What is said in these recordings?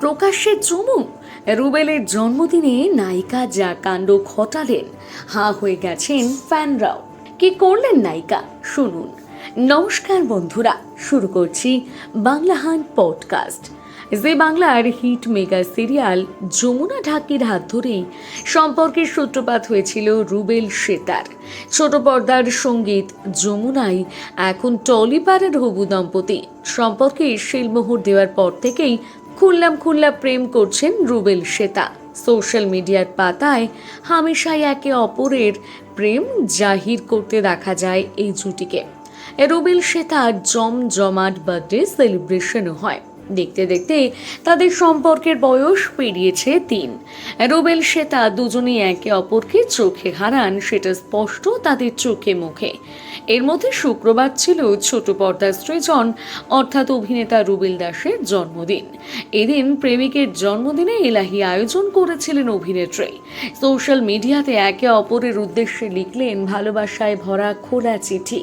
প্রকাশ্যে চুমু। রুবেলের জন্মদিনে নায়িকা যা কাণ্ড ঘটালেন, হা হয়ে গেছেন ফ্যানরাও। কি করলেন নায়িকা? শুনুন। নমস্কার বন্ধুরা, শুরু করছি বাংলা হান পডকাস্ট। যে বাংলার হিট মেগা সিরিয়াল যমুনা ঢাকির হাত ধরেই সম্পর্কের সূত্রপাত হয়েছিল রুবেল সেতার। ছোট পর্দার সংগীত যমুনাই এখন টলিপাড়ার হবু দম্পতি। সম্পর্কে শিলমোহর দেওয়ার পর থেকেই খুল্লাম খুল্লা প্রেম করছেন রুবেল শ্বেতা সোশ্যাল মিডিয়ার পাতায় হামেশাই একে অপরের প্রেম জাহির করতে দেখা যায় এই জুটিকে। রুবেল শ্বেতার জমজমাট বার্থডে সেলিব্রেশনও হয়। দেখতে দেখতে তাদের সম্পর্কের বয়স পেরিয়েছে তিন। রুবেল, শ্বেতা দুজনেই একে অপরকে চোখে হারান, সেটা স্পষ্ট তাদের চোখে মুখে। এর মধ্যে শুক্রবার ছিল ছোট পর্দার সৃজন, অর্থাৎ অভিনেতা রুবেল দাসের জন্মদিন। এদিন প্রেমিকের জন্মদিনে এলাহি আয়োজন করেছিলেন অভিনেত্রী। সোশ্যাল মিডিয়াতে একে অপরের উদ্দেশ্যে লিখলেন, ভালোবাসায় ভরা খোলা চিঠি।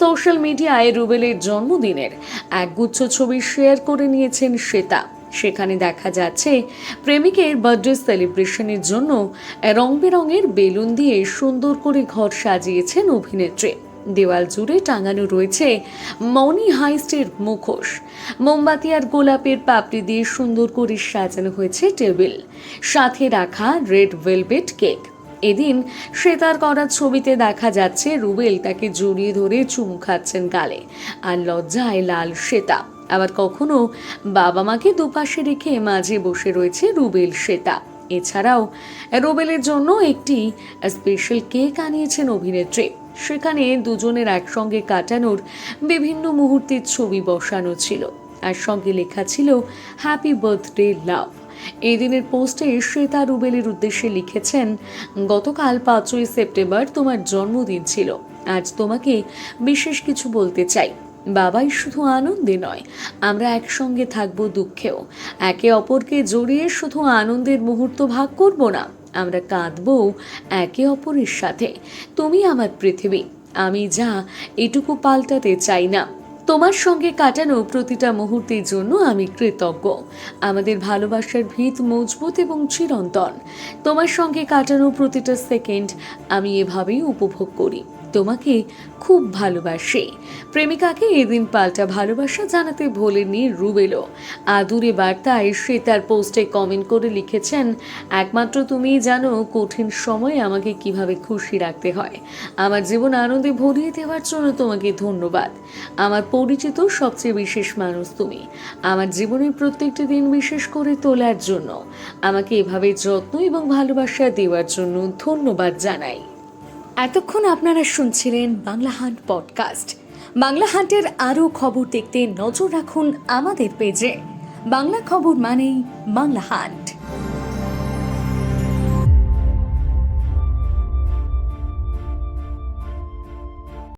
সোশ্যাল মিডিয়ায় রুবেলের জন্মদিনের একগুচ্ছ ছবি শেয়ার করে নিয়েছেন শ্বেতা। সেখানে দেখা যাচ্ছে, প্রেমিকের বার্থডে সেলিব্রেশনের জন্য রং বেরঙের বেলুন দিয়ে সুন্দর করে ঘর সাজিয়েছেন অভিনেত্রী। দেওয়াল জুড়ে টাঙানো রয়েছে মনি হাইস্টের মুখোশ। মোমবাতি আর গোলাপের পাপড়ি দিয়ে সুন্দর করে সাজানো হয়েছে টেবিল। সাথে রাখা রেড ভেলভেট কেক। এদিন শ্বেতার করা ছবিতে দেখা যাচ্ছে রুবেল তাকে জড়িয়ে ধরে চুমু খাচ্ছেন গালে। আর লজ্জায় লাল শ্বেতা আবার কখনো বাবা মাকে দুপাশে রেখে মাঝে বসে রয়েছে রুবেল শ্বেতা এছাড়াও রুবেলের জন্য একটি স্পেশাল কেক আনিয়েছেন অভিনেত্রী। সেখানে দুজনের একসঙ্গে কাটানোর বিভিন্ন মুহূর্তের ছবি বসানো ছিল। আর সঙ্গে লেখা ছিল হ্যাপি বার্থডে লাভ এই দিনের পোস্টে শ্বেতা রুবেলের উদ্দেশ্যে লিখেছেন, গতকাল পাঁচই সেপ্টেম্বর তোমার জন্মদিন ছিল। আজ তোমাকে বিশেষ কিছু বলতে চাই। বাবাই শুধু আনন্দে নয়, আমরা একসঙ্গে থাকব দুঃখেও। একে অপরকে জড়িয়ে শুধু আনন্দের মুহূর্ত ভাগ করব না, আমরা কাঁদবো একে অপরের সাথে। তুমি আমার পৃথিবী, আমি যা এটুকু পাল্টাতে চাই না। তোমার সঙ্গে কাটানো প্রতিটা মুহূর্তের জন্য আমি কৃতজ্ঞ। আমাদের ভালোবাসার ভিত মজবুত এবং চিরন্তন। তোমার সঙ্গে কাটানো প্রতিটা সেকেন্ড আমি এভাবেই উপভোগ করি। তোমাকে খুব ভালোবাসি। প্রেমিকাকে এদিন পাল্টা ভালোবাসা জানাতে ভোলেননি রুবেলো আদুরে বার্তায় সে তার পোস্টে কমেন্ট করে লিখেছেন, একমাত্র তুমিই জানো কঠিন সময়ে আমাকে কীভাবে খুশি রাখতে হয়। আমার জীবন আনন্দে ভরিয়ে দেওয়ার জন্য তোমাকে ধন্যবাদ। আমার পরিচিত সবচেয়ে বিশেষ মানুষ তুমি। আমার জীবনের প্রত্যেকটি দিন বিশেষ করে তোলার জন্য। আমাকে এভাবে যত্ন এবং ভালোবাসা দেওয়ার জন্য ধন্যবাদ জানাই। এতক্ষণ আপনারা শুনছিলেন বাংলা হান্ট পডকাস্ট। বাংলা হান্টের আরও খবর দেখতে নজর রাখুন আমাদের পেজে। বাংলা খবর মানেই বাংলা হান্ট।